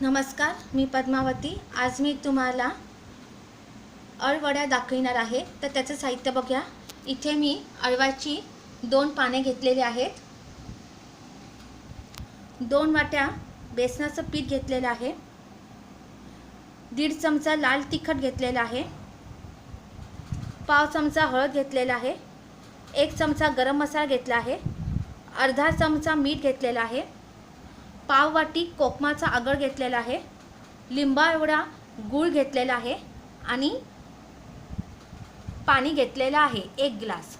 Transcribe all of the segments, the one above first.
नमस्कार मी पद्मावती. आज मी तुम्हाला अळवड्या दाखविणार आहे. तर त्याचं साहित्य बघूया. इथे मी अळवाची दोन पाने घेतलेली आहेत. दोन वाट्या बेसनाचं पीठ घेतलेलं आहे. दीड चमचा लाल तिखट घेतलेला आहे. पाव चमचा हळद घेतलेला आहे. एक चमचा गरम मसाला घेतला आहे. अर्धा चमचा मीठ घेतलेला आहे. पाववाटी कोकमाचा आगळ घेतलेला आहे. लिंबा एवढा गूळ घेतलेला आहे आणि पाणी घेतलेलं आहे एक ग्लास.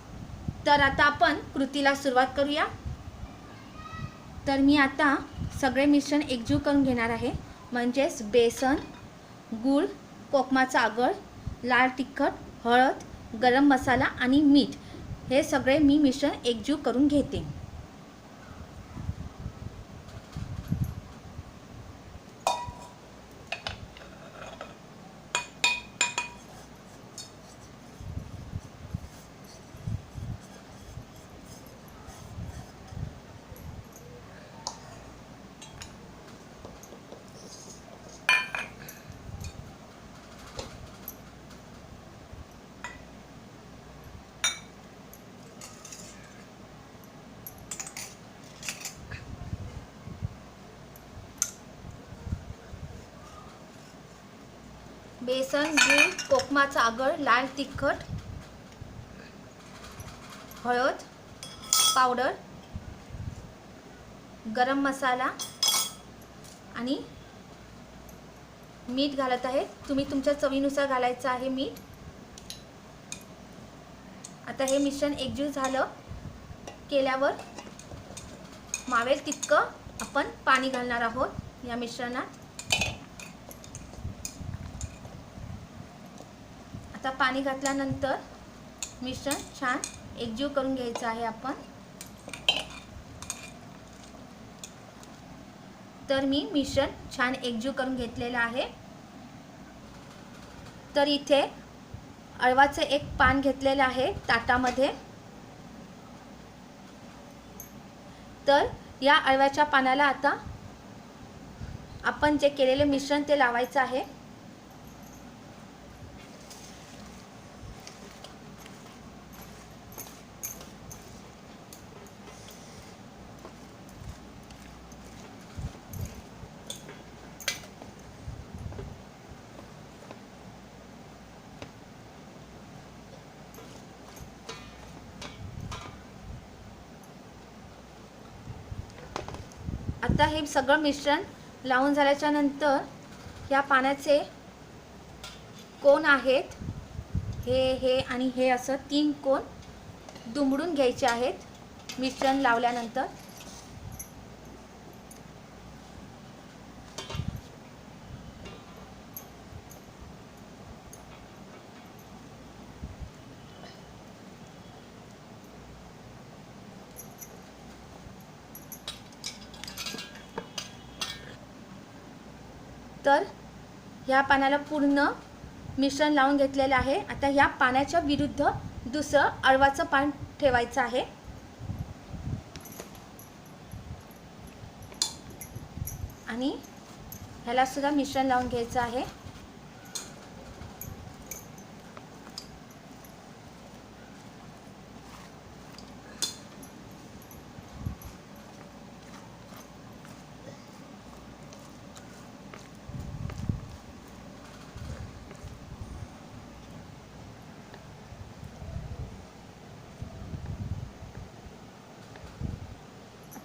तर आता आपण कृतीला सुरुवात करूया. तर मी आता सगळे मिश्रण एकजीव करून घेणार आहे. म्हणजेच बेसन गूळ कोकमाचा आगळ लाल तिखट हळद गरम मसाला आणि मीठ. हे सगळे मी मिश्रण एकजीव करून घेते. बेसन गूळ कोकमाचा आगळ लाल तिखट हळद पावडर गरम मसाला आणि मीठ घालत आहे. तुम्ही तुमच्या चवीनुसार घालायचं आहे मीठ. आता हे मिश्रण एकजीव झालं केल्यावर मावेल तितकं आपण पाणी घालणार आहोत या मिश्रणात. आता पाणी घातल्यानंतर मिश्रण छान एकजीव करून घ्यायचं आहे आपण. तर मी मिश्रण छान एकजीव करून घेतलेलं आहे. तर इथे अळवाचं एक पान घेतलेलं आहे ताटामध्ये. तर या अळव्याच्या पानाला आता आपण जे केलेले मिश्रण ते लावायचं आहे. आता हे सगळं मिश्रण लावून झाल्याच्यानंतर या पाण्याचे कोण आहेत? हे हे आणि हे असं तीन कोण दुमडून घ्यायचे आहेत मिश्रण लावल्यानंतर. तर ह्या पाण्याला पूर्ण मिश्रण लावून घेतलेलं आहे. आता ह्या पाण्याच्या विरुद्ध दुसरं अळवाचं पान ठेवायचं आहे. आणि ह्याला सुद्धा मिश्रण लावून घ्यायचं आहे.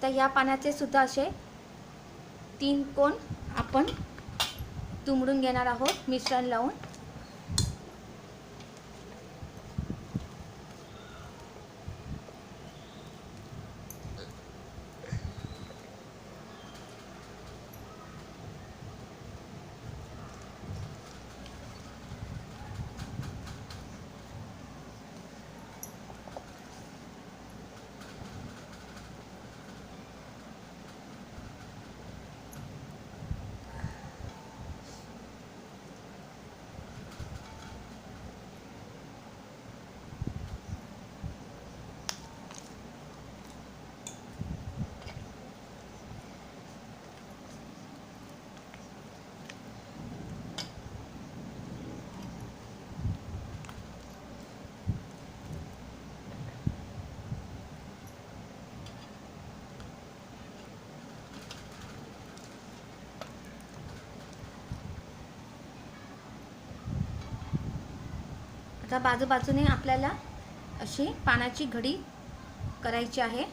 आता ह्या पाण्याचे सुद्धा असे तीन कोण आपण दुमडून घेणार आहोत मिश्रण लावून. आता बाजूबाजूने आपल्याला अशी पानाची घडी करायची आहे.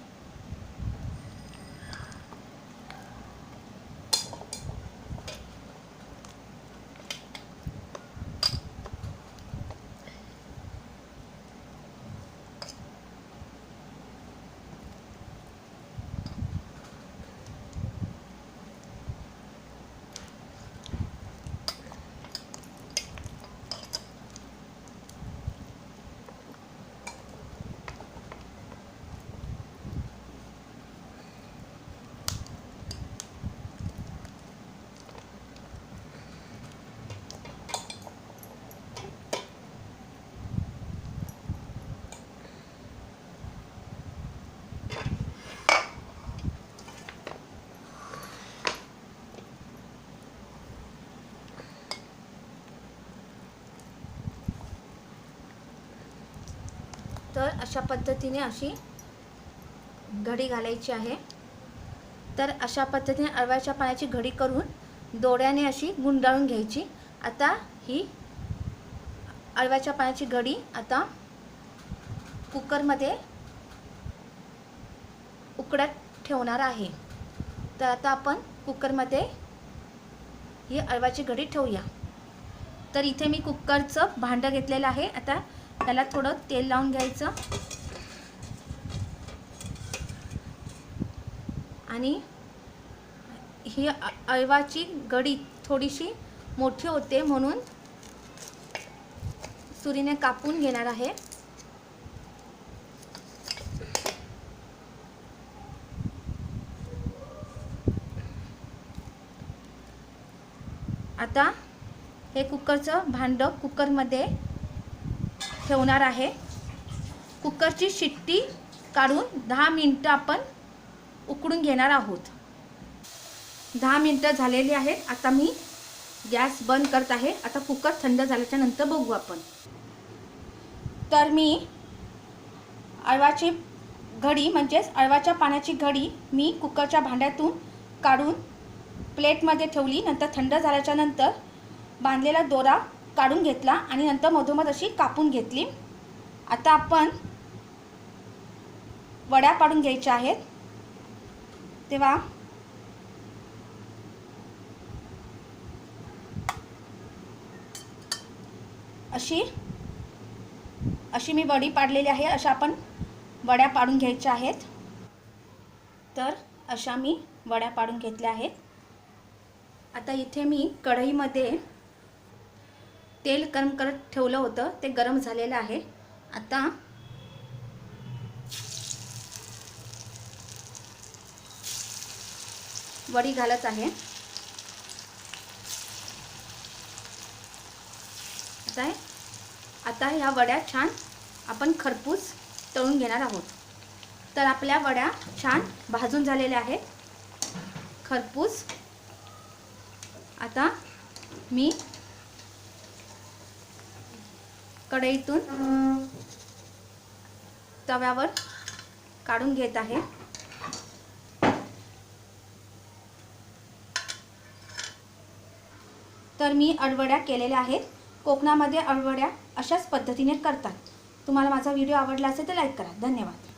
तर अशा पद्धतीने अशी घडी घालायची आहे. तर अशा पद्धतीने अळव्याच्या पाण्याची घडी करून दोड्याने अशी गुंडाळून घ्यायची. आता ही अळव्याच्या पाण्याची घडी आता कुकरमध्ये उकड्यात ठेवणार आहे. तर आता आपण कुकरमध्ये ही अळवाची घडी ठेवूया. तर इथे मी कुकरचं भांडं घेतलेलं आहे. आता त्याला थोडं तेल लावून घ्यायचं. आणि ही ऐवाची अळवाची गडी थोडीशी मोठी होते म्हणून सुरीने कापून घेणार आहे. आता हे कुकरचं भांडं कुकरमध्ये ठेवणार आहे. कुकरची शिट्टी काढून दहा मिनटं आपण उकडून घेणार आहोत. दहा मिनटं झालेली आहेत. आता मी गॅस बंद करत आहे. आता कुकर थंड झाल्याच्यानंतर बघू आपण. तर मी अळवाची घडी म्हणजेच अळवाच्या पाण्याची घडी मी कुकरच्या भांड्यातून काढून प्लेटमध्ये ठेवली. नंतर थंड झाल्याच्यानंतर बांधलेला दोरा काढून घेतला आणि नंतर मधोमध अशी कापून घेतली. आता आपण वड्या पाडून घ्यायच्या आहेत. तेव्हा अशी अशी मी वडी पाडलेली आहे. अशा आपण वड्या पाडून घ्यायच्या आहेत. तर अशा मी वड्या पाडून घेतल्या आहेत. आता इथे मी कढईमध्ये तेल गरम करत ठेवलं होतं. ते गरम झालेलं आहे. आता वडी घालत आहे. आता आता ह्या वड्या छान आपण खरपूस तळून घेणार आहोत. तर आपल्या वड्या छान भाजून झालेल्या आहेत. खरपूस. आता मी कढईतून तव्यावर काढून घेत आहे. तर मी अडवड्या केलेल्या आहेत. कोकणामध्ये अडवड्या अशाच पद्धतीने करतात. तुम्हाला माझा व्हिडिओ आवडला असेल तर लाईक करा. धन्यवाद.